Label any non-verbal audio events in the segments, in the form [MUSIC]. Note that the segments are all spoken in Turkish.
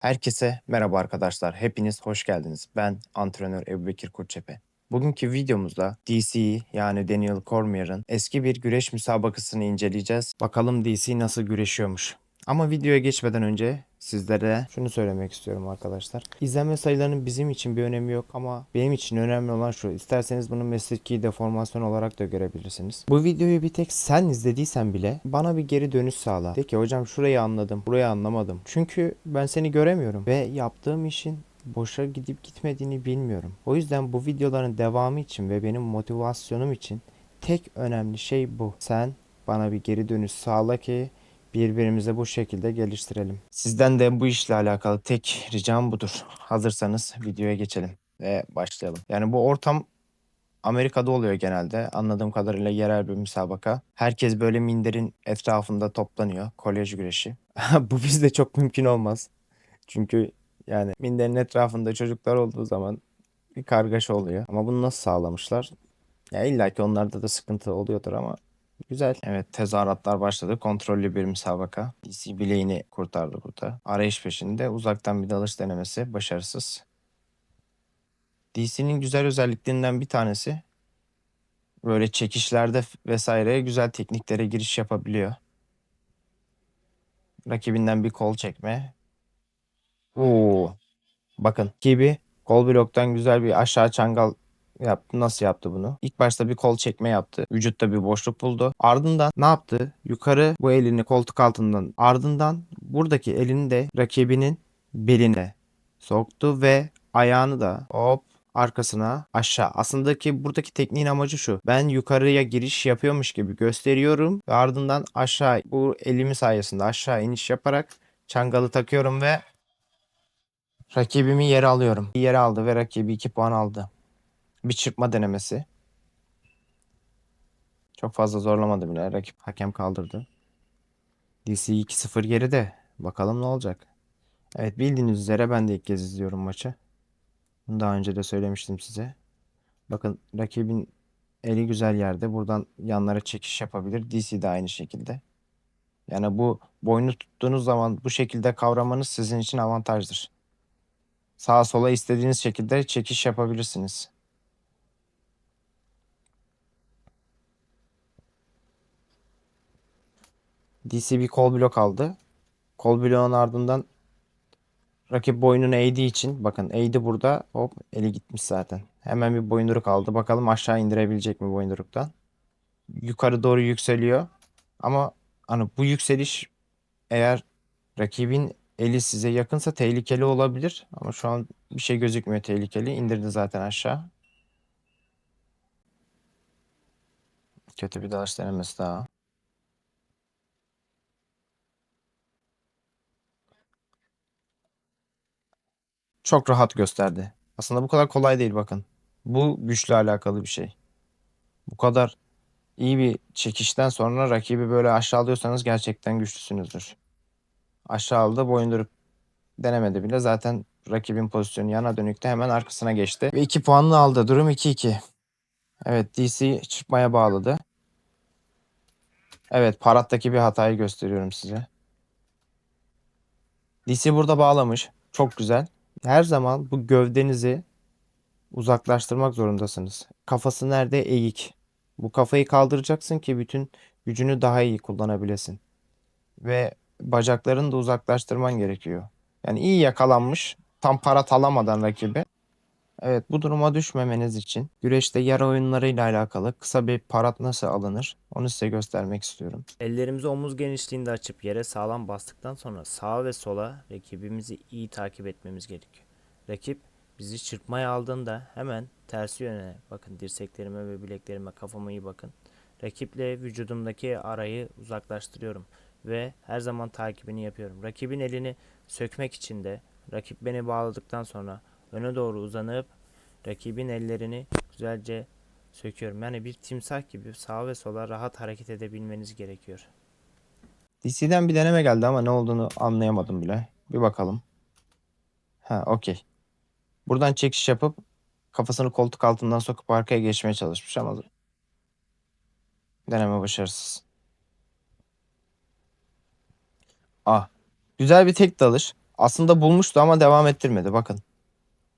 Herkese merhaba arkadaşlar. Hepiniz hoş geldiniz. Ben antrenör Ebubekir Kurçepe. Bugünkü videomuzda DC'yi yani Daniel Cormier'ın eski bir güreş müsabakasını inceleyeceğiz. Bakalım DC nasıl güreşiyormuş. Ama videoya geçmeden önce sizlere şunu söylemek istiyorum arkadaşlar. İzlenme sayılarının bizim için bir önemi yok ama benim için önemli olan şu. İsterseniz bunu mesleki deformasyon olarak da görebilirsiniz. Bu videoyu bir tek sen izlediysen bile bana bir geri dönüş sağla. De ki hocam şurayı anladım, burayı anlamadım. Çünkü ben seni göremiyorum ve yaptığım işin boşa gidip gitmediğini bilmiyorum. O yüzden bu videoların devamı için ve benim motivasyonum için tek önemli şey bu. Sen bana bir geri dönüş sağla ki birbirimizi bu şekilde geliştirelim. Sizden de bu işle alakalı tek ricam budur. Hazırsanız videoya geçelim ve başlayalım. Yani bu ortam Amerika'da oluyor genelde. Anladığım kadarıyla yerel bir müsabaka. Herkes böyle minderin etrafında toplanıyor. Kolej güreşi. [LAUGHS] bu bizde çok mümkün olmaz. Çünkü yani minderin etrafında çocuklar olduğu zaman bir kargaşa oluyor. Ama bunu nasıl sağlamışlar? Ya illa ki onlarda da sıkıntı oluyordur ama güzel. Evet tezahüratlar başladı. Kontrollü bir müsabaka. DC bileğini kurtardı burada. Arayış peşinde uzaktan bir dalış denemesi başarısız. DC'nin güzel özelliklerinden bir tanesi böyle çekişlerde vesaire güzel tekniklere giriş yapabiliyor. Rakibinden bir kol çekme. Oo. Bakın gibi kol bloktan güzel bir aşağı çangal yaptı. Nasıl yaptı bunu? İlk başta bir kol çekme yaptı. Vücutta bir boşluk buldu. Ardından ne yaptı? Yukarı bu elini koltuk altından ardından buradaki elini de rakibinin beline soktu ve ayağını da hop arkasına aşağı. Aslında ki buradaki tekniğin amacı şu. Ben yukarıya giriş yapıyormuş gibi gösteriyorum ve ardından aşağı bu elimi sayesinde aşağı iniş yaparak çangalı takıyorum ve rakibimi yere alıyorum. Yere aldı ve rakibi 2 puan aldı. Bir çırpma denemesi. Çok fazla zorlamadı bile. Rakip hakem kaldırdı. DC 2-0 geride. Bakalım ne olacak. Evet bildiğiniz üzere ben de ilk kez izliyorum maçı. Bunu daha önce de söylemiştim size. Bakın rakibin eli güzel yerde. Buradan yanlara çekiş yapabilir. DC de aynı şekilde. Yani bu boynu tuttuğunuz zaman bu şekilde kavramanız sizin için avantajdır. Sağa sola istediğiniz şekilde çekiş yapabilirsiniz. DC bir kol blok aldı. Kol bloğun ardından rakip boynunu eğdiği için bakın eğdi burada hop eli gitmiş zaten. Hemen bir boyunduruk aldı. Bakalım aşağı indirebilecek mi boyunduruktan. Yukarı doğru yükseliyor. Ama hani bu yükseliş eğer rakibin eli size yakınsa tehlikeli olabilir. Ama şu an bir şey gözükmüyor tehlikeli. İndirdi zaten aşağı. Kötü bir dalış denemesi daha. Çok rahat gösterdi. Aslında bu kadar kolay değil bakın. Bu güçle alakalı bir şey. Bu kadar iyi bir çekişten sonra rakibi böyle aşağılıyorsanız gerçekten güçlüsünüzdür. Aşağı aldı boyunduruk denemedi bile. Zaten rakibin pozisyonu yana dönükte hemen arkasına geçti. Ve 2 puanını aldı. Durum 2-2. Evet DC çıkmaya bağladı. Evet Parat'taki bir hatayı gösteriyorum size. DC burada bağlamış. Çok güzel. Her zaman bu gövdenizi uzaklaştırmak zorundasınız. Kafası nerede? Eğik. Bu kafayı kaldıracaksın ki bütün gücünü daha iyi kullanabilesin. Ve bacaklarını da uzaklaştırman gerekiyor. Yani iyi yakalanmış. Tam parat alamadan rakibi. Evet bu duruma düşmemeniz için güreşte yer oyunlarıyla alakalı kısa bir parat nasıl alınır onu size göstermek istiyorum. Ellerimizi omuz genişliğinde açıp yere sağlam bastıktan sonra sağa ve sola rakibimizi iyi takip etmemiz gerekiyor. Rakip bizi çırpmaya aldığında hemen tersi yöne bakın dirseklerime ve bileklerime kafama iyi bakın. Rakiple vücudumdaki arayı uzaklaştırıyorum ve her zaman takibini yapıyorum. Rakibin elini sökmek için de rakip beni bağladıktan sonra öne doğru uzanıp rakibin ellerini güzelce söküyorum. Yani bir timsah gibi sağa ve sola rahat hareket edebilmeniz gerekiyor. DC'den bir deneme geldi ama ne olduğunu anlayamadım bile. Bir bakalım. Ha okey. Buradan çekiş yapıp kafasını koltuk altından sokup arkaya geçmeye çalışmış ama deneme başarısız. Ah. Güzel bir tek dalış. Aslında bulmuştu ama devam ettirmedi. Bakın.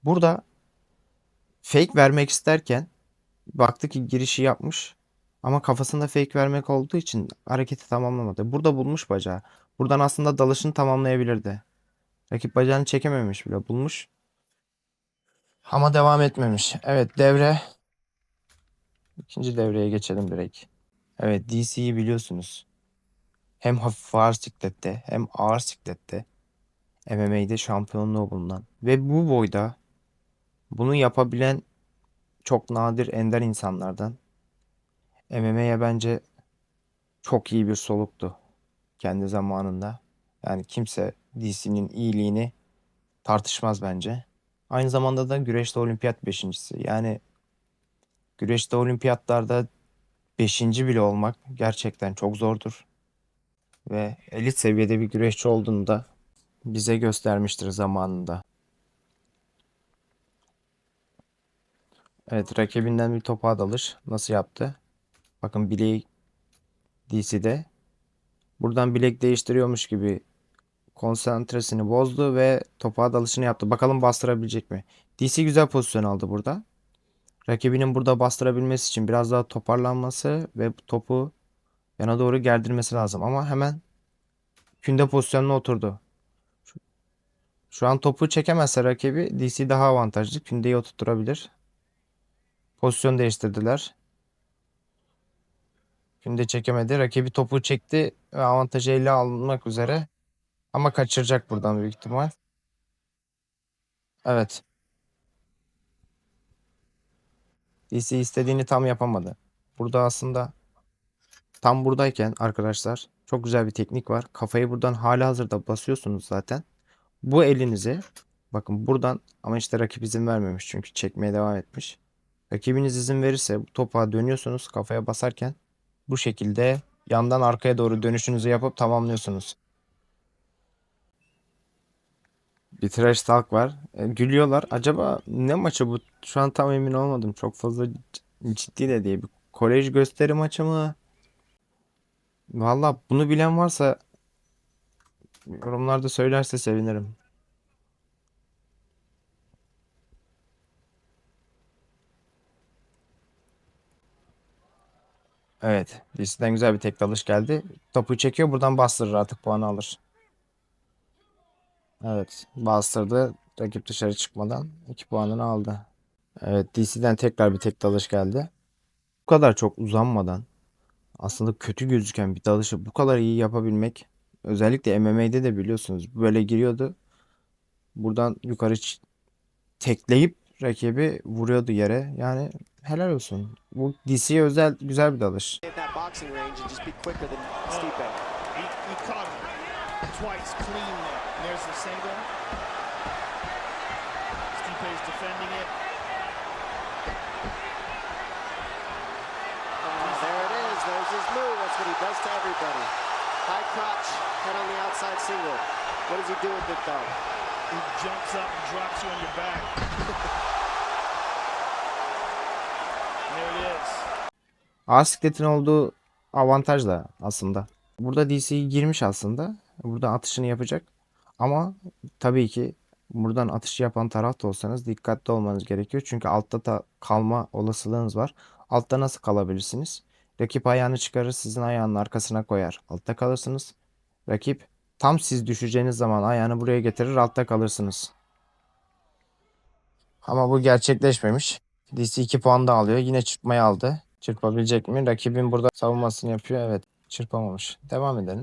Burada fake vermek isterken baktı ki girişi yapmış. Ama kafasında fake vermek olduğu için hareketi tamamlamadı. Burada bulmuş bacağı. Buradan aslında dalışını tamamlayabilirdi. Rakip bacağını çekememiş bile. Bulmuş. Ama devam etmemiş. Evet devre. İkinci devreye geçelim direkt. Evet DC'yi biliyorsunuz. Hem hafif ağır siklette hem ağır siklette MMA'de şampiyonluğu bulunan ve bu boyda bunu yapabilen çok nadir ender insanlardan. MMA'ye bence çok iyi bir soluktu kendi zamanında. Yani kimse DC'nin iyiliğini tartışmaz bence. Aynı zamanda da güreşte olimpiyat beşincisi. Yani güreşte olimpiyatlarda beşinci bile olmak gerçekten çok zordur. Ve elit seviyede bir güreşçi olduğunu da bize göstermiştir zamanında. Evet rakibinden bir topa dalış. Nasıl yaptı? Bakın bileği DC'de. Buradan bilek değiştiriyormuş gibi konsantresini bozdu ve topa dalışını yaptı. Bakalım bastırabilecek mi? DC güzel pozisyon aldı burada. Rakibinin burada bastırabilmesi için biraz daha toparlanması ve topu yana doğru gerdirmesi lazım. Ama hemen künde pozisyonuna oturdu. Şu, an topu çekemezse rakibi DC daha avantajlı. Kündeyi oturtturabilir. Pozisyon değiştirdiler. Künde çekemedi. Rakibi topu çekti ve avantajı ele almak üzere. Ama kaçıracak buradan büyük ihtimal. Evet. DC istediğini tam yapamadı. Burada aslında tam buradayken arkadaşlar çok güzel bir teknik var. Kafayı buradan hali hazırda basıyorsunuz zaten. Bu elinizi bakın buradan ama işte rakip izin vermemiş çünkü çekmeye devam etmiş. Rakibiniz izin verirse topa dönüyorsunuz kafaya basarken bu şekilde yandan arkaya doğru dönüşünüzü yapıp tamamlıyorsunuz. Bir trash talk var. E, gülüyorlar. Acaba ne maçı bu? Şu an tam emin olmadım. Çok fazla ciddi de değil. Bir kolej gösteri maçı mı? Valla bunu bilen varsa yorumlarda söylerse sevinirim. Evet. DC'den güzel bir tek dalış geldi. Topu çekiyor. Buradan bastırır artık puanı alır. Evet. Bastırdı. Rakip dışarı çıkmadan 2 puanını aldı. Evet. DC'den tekrar bir tek dalış geldi. Bu kadar çok uzanmadan aslında kötü gözüken bir dalışı bu kadar iyi yapabilmek özellikle MMA'de de biliyorsunuz böyle giriyordu. Buradan yukarı tekleyip rakibi vuruyordu yere. Yani helal olsun. Bu DC'ye özel güzel bir dalış. High crotch, head on the outside single. What does he do with it though? He jumps up and drops you on your back. [LAUGHS] A sikletin olduğu avantaj da aslında. Burada DC girmiş aslında. Burada atışını yapacak. Ama tabii ki buradan atışı yapan taraf da olsanız dikkatli olmanız gerekiyor. Çünkü altta da kalma olasılığınız var. Altta nasıl kalabilirsiniz? Rakip ayağını çıkarır sizin ayağının arkasına koyar. Altta kalırsınız. Rakip tam siz düşeceğiniz zaman ayağını buraya getirir altta kalırsınız. Ama bu gerçekleşmemiş. DC 2 puan da alıyor. Yine çırpmayı aldı. Çırpabilecek mi? Rakibin burada savunmasını yapıyor. Evet. Çırpamamış. Devam edelim.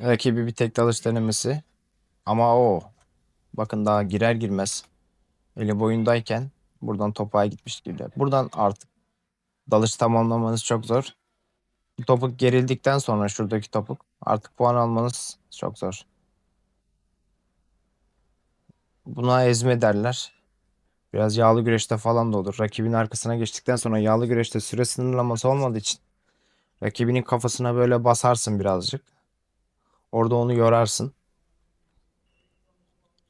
Rakibi bir tek dalış denemesi. Ama o. Bakın daha girer girmez. Eli boyundayken buradan topağa gitmiş gibi. Buradan artık dalış tamamlamanız çok zor. Topuk gerildikten sonra şuradaki topuk artık puan almanız çok zor. Buna ezme derler. Biraz yağlı güreşte falan da olur. Rakibin arkasına geçtikten sonra yağlı güreşte süre sınırlaması olmadığı için rakibinin kafasına böyle basarsın birazcık. Orada onu yorarsın.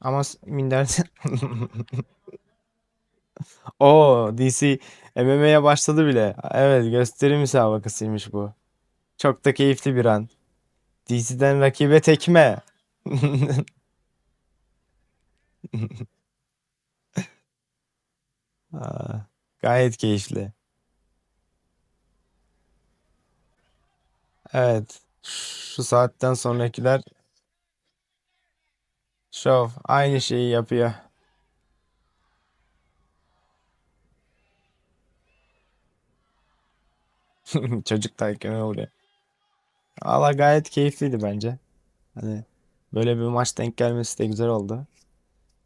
Ama minder [LAUGHS] O DC MMA'ye başladı bile. Evet gösteri müsabakasıymış bu. Çok da keyifli bir an. DC'den rakibe tekme. [LAUGHS] Aa, gayet keyifli. Evet. Şu saatten sonrakiler şov aynı şeyi yapıyor. [LAUGHS] Çocuk tahkime uğruyor. Valla gayet keyifliydi bence. Hani böyle bir maç denk gelmesi de güzel oldu.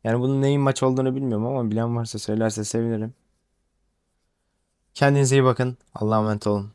Yani bunun neyin maç olduğunu bilmiyorum ama bilen varsa söylerse sevinirim. Kendinize iyi bakın. Allah'a emanet olun.